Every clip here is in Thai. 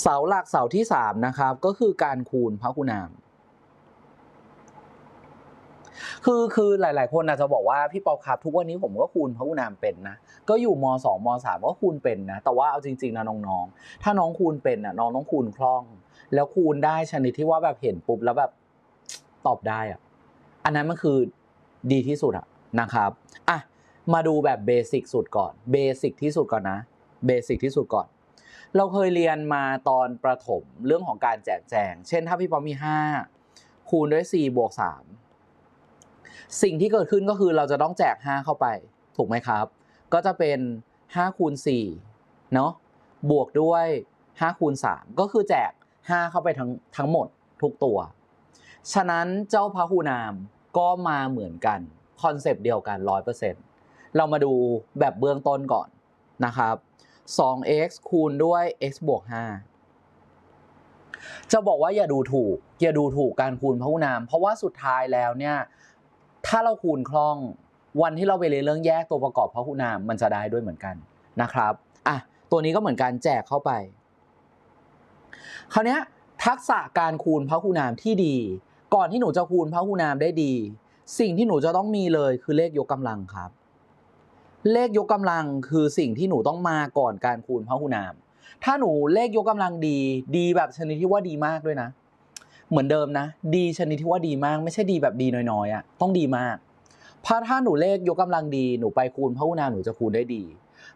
เสาหลักเสาที่สามนะครับก็คือการคูณพหุนามคือคือหลาย ๆ คนอาจจะบอกว่าพี่ปอครับทุกวันนี้ผมก็คูณพหุนามเป็นนะก็อยู่มสองมสามก็คูณเป็นนะแต่ว่าเอาจริง ๆ นะน้องๆถ้าน้องคูณเป็นนะน้องต้องคูณคล่อง แล้วคูณได้ชนิดที่ว่าแบบเห็นปุ๊บแล้วแบบตอบได้อะอันนั้นมันคือดีที่สุดอะนะครับอะมาดูแบบเบสิกสุดก่อนเบสิกที่สุดก่อนนะเบสิกที่สุดก่อน เราเคยเรียนมาตอนประถมเรื่องของการแจกแจง เช่นถ้าพี่ป๊อปมี 5 คูณด้วย4บวก3สิ่งที่เกิดขึ้นก็คือเราจะต้องแจก 5 เข้าไป ถูกไหมครับ ก็จะเป็น 5 คูณ4เนาะบวกด้วย5คูณ3ก็คือแจก 5 เข้าไปทั้งทั้งหมดทุกตัว ฉะนั้นเจ้าพระหุนามก็มาเหมือนกัน คอนเซปต์เดียวกัน 100%เรามาดูแบบเบื้องต้นก่อนนะครับ 2x คูณด้วย x บวก 5 จะบอกว่าอย่าดูถูก อย่าดูถูกการคูณพหุนาม เพราะว่าสุดท้ายแล้วเนี่ย ถ้าเราคูณคล่อง วันที่เราไปเรียนเรื่องแยกตัวประกอบพหุนามมันจะได้ด้วยเหมือนกันนะครับอะตัวนี้ก็เหมือนการแจกเข้าไป คราวนี้ทักษะการคูณพหุนามที่ดี ก่อนที่หนูจะคูณพหุนามได้ดี สิ่งที่หนูจะต้องมีเลยคือเลขยกกำลังครับ เลขยกกำลังคือสิ่งที่หนูต้องมาก่อนการคูณพหุนาม ถ้าหนูเลขยกกำลังดี ดีแบบชนิดที่ว่าดีมากด้วยนะ เหมือนเดิมนะ ดีชนิดที่ว่าดีมาก ไม่ใช่ดีแบบดีน้อยๆอะต้องดีมากเพราะถ้าหนูเลขยกกำลังดีหนูไปคูณพหุนามหนูจะคูณได้ดี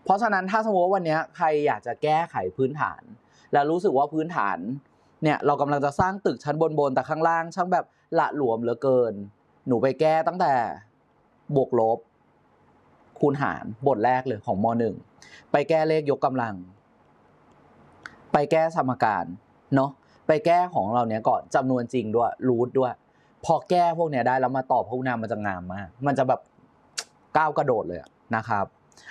เพราะฉะนั้นถ้าสมมติว่าวันนี้ใครอยากจะแก้ไขพื้นฐาน แล้วรู้สึกว่าพื้นฐานเนี่ยเรากำลังจะสร้างตึกชั้นบนๆแต่ข้างล่างช่างแบบละหลวมเหลือเกิน หนูไปแก้ตั้งแต่บวกลบ คูณหารบทแรกเลยของมหนึ่งไปแก้เลขยกกำลัง ไปแก้สมการเนาะไปแก้ของเราเนี้ยก่อนจำนวนจริงด้วยรูทด้วย พอแก้พวกเนี้ยได้แล้วมาตอบพวกนามมันจะงามมาก มันจะแบบก้าวกระโดดเลยนะครับ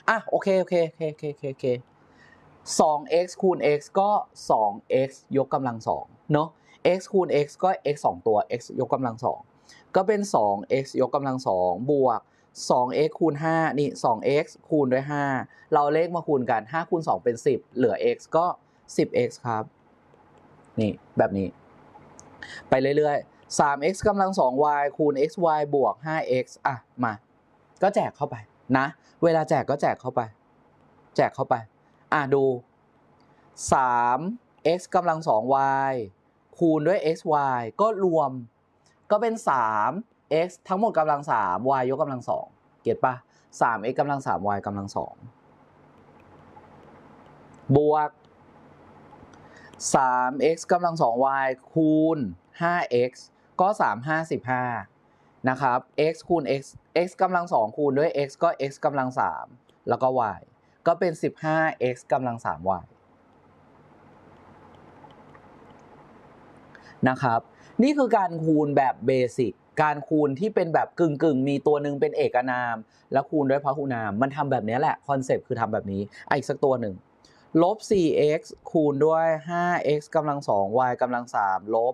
อะโอเคโอเคโอเคโอเคโอเคโอเค 2x คูณ x ก็ 2x ยกกำลัง2เนาะ x คูณ x ก็ x 2 ตัว x ยกกำลัง2ก็เป็น 2x ยกกำลัง2บวก 2x คูณ 5 นี่ 2x คูณด้วย 5 เราเลขมาคูณกัน 5 คูณ 2 เป็น 10 เหลือ x ก็ 10x ครับ นี่ แบบนี้ ไปเรื่อยๆ 3x กำลัง 2y คูณ xy บวก 5x อะ มา ก็แจกเข้าไปนะ เวลาแจกก็แจกเข้าไป แจกเข้าไป อะ ดู 3x กำลัง 2y คูณด้วย xy ก็รวม ก็เป็น x ทั้งหมดกำลัง3 y ยกกำลัง2เก็ตปะ 3x กำลัง 3y กำลัง2บวก 3x กำลัง 2y คูณ 5x ก็3 5 15นะครับ x คูณ x x กำลัง2คูณด้วย x ก็ x กำลัง3แล้วก็ y ก็เป็น 15x กำลัง 3y นะครับ นี่คือการคูณแบบเบสิก การคูณที่เป็นแบบกึ่งกึ่งมีตัวหนึ่งเป็นเอกนาม แล้วคูณด้วยพหุนาม มันทำแบบนี้แหละคอนเซปต์คือทำแบบนี้อะอีกสักตัวหนึ่งลบ 4x คูณด้วย 5x กำลัง 2y กำลัง 3 ลบ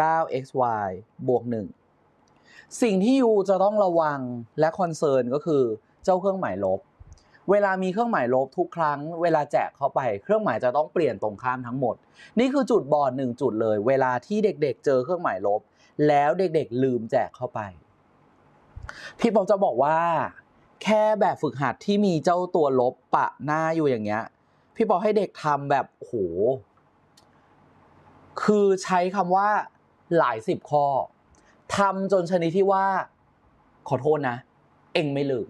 9xy บวก 1 สิ่งที่ยูจะต้องระวังและคอนเซิร์นก็คือเจ้าเครื่องหมายลบ เวลามีเครื่องหมายลบทุกครั้ง เวลาแจกเข้าไป เครื่องหมายจะต้องเปลี่ยนตรงข้ามทั้งหมด นี่คือจุดบอดหนึ่งจุดเลย เวลาที่เด็กๆ เจอเครื่องหมายลบ แล้วเด็กๆ ลืมแจกเข้าไป พี่ปอมจะบอกว่า แค่แบบฝึกหัดที่มีเจ้าตัวลบปะหน้าอยู่อย่างเงี้ย พี่ปอให้เด็กทำแบบโอ้โห คือใช้คำว่าหลายสิบข้อทำจนชนิดที่ว่า ขอโทษนะ เองไม่ลืม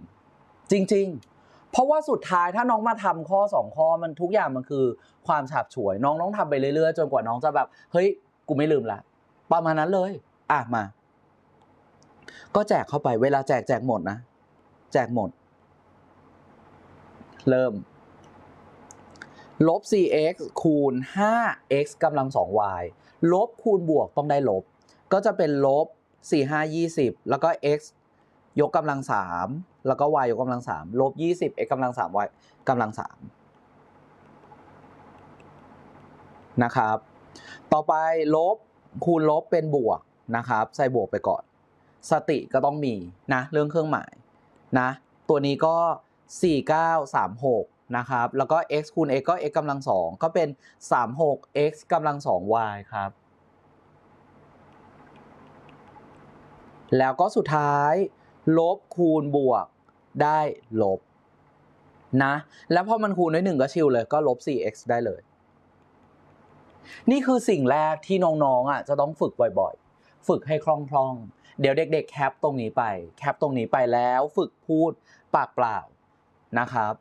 จริง ๆ เพราะว่าสุดท้ายถ้าน้องมาทำข้อสองข้อมันทุกอย่างมันคือความฉาบฉวย น้องต้องทำไปเรื่อยๆ จนกว่าน้องจะแบบ เฮ้ย กูไม่ลืมละ ประมาณนั้นเลย อะมา ก็แจกเข้าไปเวลาแจกแจกหมดนะ แจกหมด เริ่ม ลบ 4x คูณ 5x กำลัง 2y ลบคูณบวกต้องได้ลบ ก็จะเป็นลบ 4 5 20 แล้วก็ x ยกกำลัง3แล้วก็ y ยกกำลัง3ลบ20 x กำลัง3 y กำลัง3นะครับ ต่อไปลบคูณลบเป็นบวกนะครับ ใส่บวกไปก่อน สติก็ต้องมีนะ เรื่องเครื่องหมายนะ ตัวนี้ก็ 4936 นะครับ แล้วก็ x คูณ x ก็ x กำลังสองก็เป็น 36 x กำลังสอง y ครับ แล้วก็สุดท้าย ลบคูณบวกได้ลบนะ แล้วพอมันคูณด้วยหนึ่งก็ชิลเลยก็ลบ 4x ได้เลย นี่คือสิ่งแรกที่น้องๆอะจะต้องฝึกบ่อยๆ ฝึกให้คล่องๆ เดี๋ยวเด็กๆ แคปตรงนี้ไป แคปตรงนี้ไปแล้วฝึกพูดปากเปล่านะครับ